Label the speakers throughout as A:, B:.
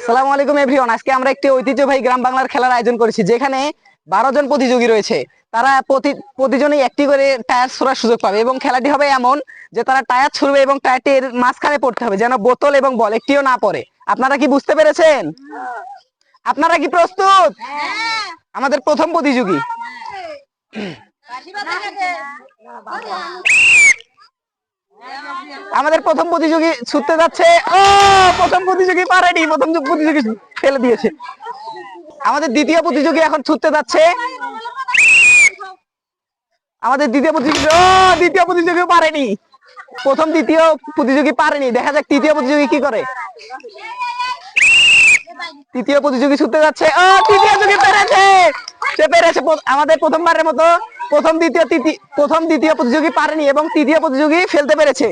A: আসসালামু আলাইকুম এভরিওয়ান। আজকে আমরা একটি ঐতিহ্যবাহী গ্রাম বাংলার খেলার আয়োজন করেছি, যেখানে বারো জন প্রতিযোগী রয়েছে। তারা প্রতি প্রতিজনই একটি করে টায়ার ছোড়ার সুযোগ পাবে এবং খেলাটি হবে এমন যে তারা টায়ার ছুড়বে এবং টায়ারটির মাঝখানে পড়তে হবে, যেন বোতল এবং বল একটিও না পড়ে। আপনারা কি বুঝতে পেরেছেন? আপনারা কি প্রস্তুত? আমাদের প্রথম প্রতিযোগী। আমাদের প্রথম প্রতিযোগী ছুটতে যাচ্ছে। ও, প্রথম প্রতিযোগী পারেনি, প্রথম প্রতিযোগী ফেলে দিয়েছে। আমাদের দ্বিতীয় প্রতিযোগী এখন ছুটতে যাচ্ছে। আমাদের দ্বিতীয় প্রতিযোগী, ও, দ্বিতীয় প্রতিযোগী পারেনি। প্রথম দ্বিতীয় প্রতিযোগী পারেনি। দেখা যাক তৃতীয় প্রতিযোগী কি করে। তৃতীয় প্রতিযোগী ছুটতে যাচ্ছে। ও, তৃতীয় যোগী পেরেছে। সে পেরেছে, আমাদের প্রথমবারের মতো। প্রথম দ্বিতীয় প্রথম দ্বিতীয় প্রতিযোগী পারেনি এবং তৃতীয় প্রতিযোগী ফেলতে পেরেছে।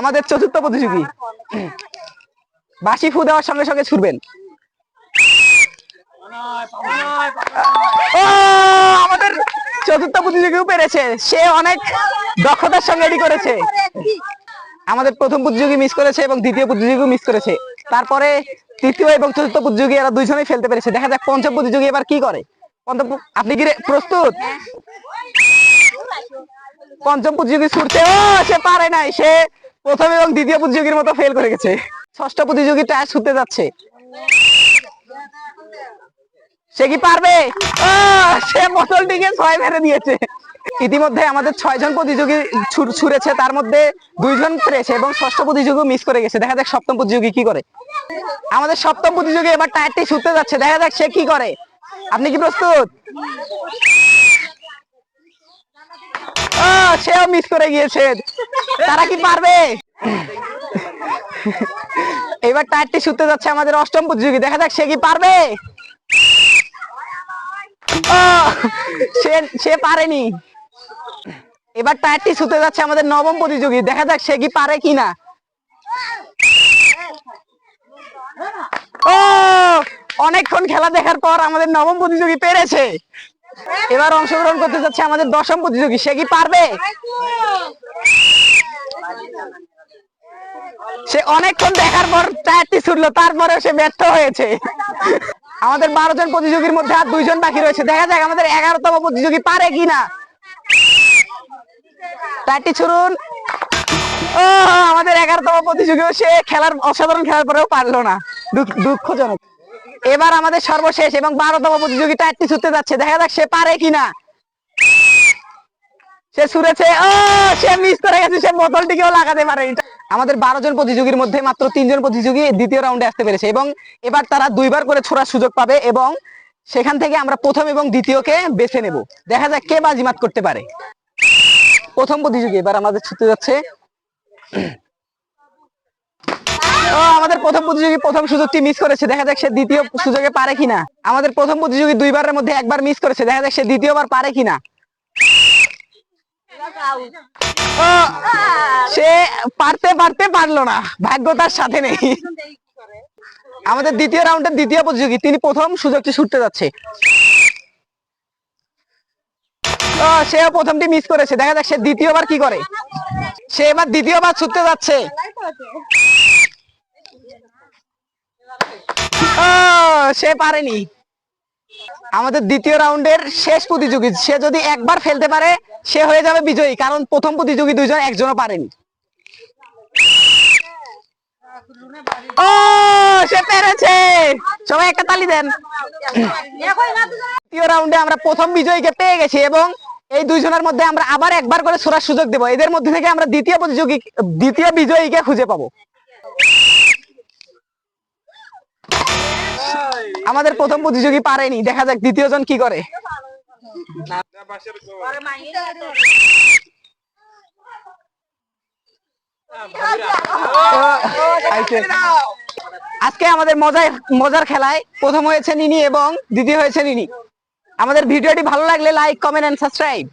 A: আমাদের চতুর্থ প্রতিযোগী। বাসি ফু দেওয়ার সঙ্গে সঙ্গে ছুটবেন। আমাদের চতুর্থ প্রতিযোগীও পেরেছে। সে অনেক দক্ষতার সঙ্গে এটি করেছে। আমাদের প্রথম প্রতিযোগী মিস করেছে এবং দ্বিতীয় প্রতিযোগীও মিস করেছে। তারপরে তৃতীয় এবং চতুর্থ প্রতিযোগী এরা দুইজনেই ফেলতে পেরেছে। দেখা যাক পঞ্চম প্রতিযোগী এবার কি করে। আপনি কি প্রস্তুত? পঞ্চম প্রতিযোগী ছুটতে, ও, সে পারে নাই, সে প্রথম এবং দ্বিতীয় প্রতিযোগীর মতো ফেল করে গেছে। ষষ্ঠ প্রতিযোগী টায়ার ছুটতে যাচ্ছে। সে কি পারবে? ও, সে বোতলটিকে ছয় মেরে দিয়েছে। ইতিমধ্যে আমাদের ছয় জন প্রতিযোগী ছুড়েছে, তার মধ্যে দুইজন পেরেছে এবং ষষ্ঠ প্রতিযোগী মিস করে গেছে। দেখা যাক সপ্তম প্রতিযোগী কি করে। আমাদের সপ্তম প্রতিযোগী এবার টায়ারটি ছুটতে যাচ্ছে। দেখা যাক সে কি করে। আপনি কি প্রস্তুত? সেও মিস করে গিয়েছে। তারা কি পারবে? এবার টায়ারটি ছুটতে যাচ্ছে আমাদের অষ্টম প্রতিযোগী। দেখা যাক সে কি পারবে। সে পারেনি। এবার টায়ারটি ছুটতে যাচ্ছে আমাদের নবম প্রতিযোগী। দেখা যাক সে কি পারে কিনা। ও অনেকক্ষণ খেলা দেখার পর আমাদের নবম প্রতিযোগী পেরেছে। এবার অংশগ্রহণ করতে যাচ্ছে আমাদের দশম প্রতিযোগী। সে কি পারবে? সে অনেকক্ষণ দেখার পর টায়ারটি ছুটলো তারপরে সে ব্যর্থ হয়েছে। আমাদের বারো জন প্রতিযোগীর মধ্যে আর দুইজন বাকি রয়েছে। দেখা যাক আমাদের এগারোতম প্রতিযোগী পারে কিনা। টায়ারটি ছুড়ুন ও, আমাদের এগারোতম প্রতিযোগীও সে খেলার অসাধারণ খেলার পরেও পারল না। দুঃখ- দুঃখজনক। এবার আমাদের সর্বশেষ এবং বারোতম প্রতিযোগিতা একটি ছুটতে যাচ্ছে। দেখা যাক সে পারে কিনা। সে ছুড়েছে। ও, সে মিস করে গেছে। সে বোতলটিকেও লাগাতে পারে আমাদের বারো জন প্রতিযোগীর মধ্যে মাত্র তিনজন প্রতিযোগী দ্বিতীয় রাউন্ডে আসতে পেরেছে এবং এবার তারা দুইবার করে ছোড়ার সুযোগ পাবে এবং সেখান থেকে আমরা প্রথম এবং দ্বিতীয়কে বেছে নেব। দেখা যাক কে বাজিমাত করতে পারে। প্রথম প্রতিযোগী এবার আমাদের ছুটতে যাচ্ছে। আমাদের প্রথম প্রতিযোগী প্রথম সুযোগটি মিস করেছে। দেখা যাক সে দ্বিতীয় সুযোগে পারে কিনা। আমাদের প্রথম প্রতিযোগী দুইবারের মধ্যে একবার মিস করেছে। দেখা যাক সে দ্বিতীয়বার পারে কিনা। সে পারতে পারতে পারল না। ভাগ্য তার সাথে নেই। আমাদের দ্বিতীয় রাউন্ডের দ্বিতীয় প্রতিযোগী, তিনি প্রথম সুযোগটি ছুটতে যাচ্ছে। সেও প্রথমটি মিস করেছে। দেখা যাক সে দ্বিতীয়বার কি করে। সে এবার দ্বিতীয়বার ছুটতে যাচ্ছে। সে পারেনি। আমাদের দ্বিতীয় রাউন্ডের শেষ প্রতিযোগী, সে যদি একবার ফেলতে পারে, সে হয়ে যাবে বিজয়ী, কারণ প্রথম প্রতিযোগী দুইজন একজনও পারেনি। ও, সে পেরেছে! সবাই একটা তালি দেন। দ্বিতীয় রাউন্ডে আমরা প্রথম বিজয়ীকে পেয়ে গেছি এবং এই দুইজনের মধ্যে আমরা আবার একবার করে ছোড়ার সুযোগ দেবো। এদের মধ্যে থেকে আমরা দ্বিতীয় প্রতিযোগী, দ্বিতীয় বিজয়ীকে খুঁজে পাবো। আমাদের প্রথম প্রতিযোগী পারেনি, দেখা যাক দ্বিতীয় জন কি করে। আজকে আমাদের মজার মজার খেলায় প্রথম হয়েছে নিনি এবং দ্বিতীয় হয়েছে নিনি। আমাদের ভিডিওটি ভালো লাগলে লাইক কমেন্ট এন্ড সাবস্ক্রাইব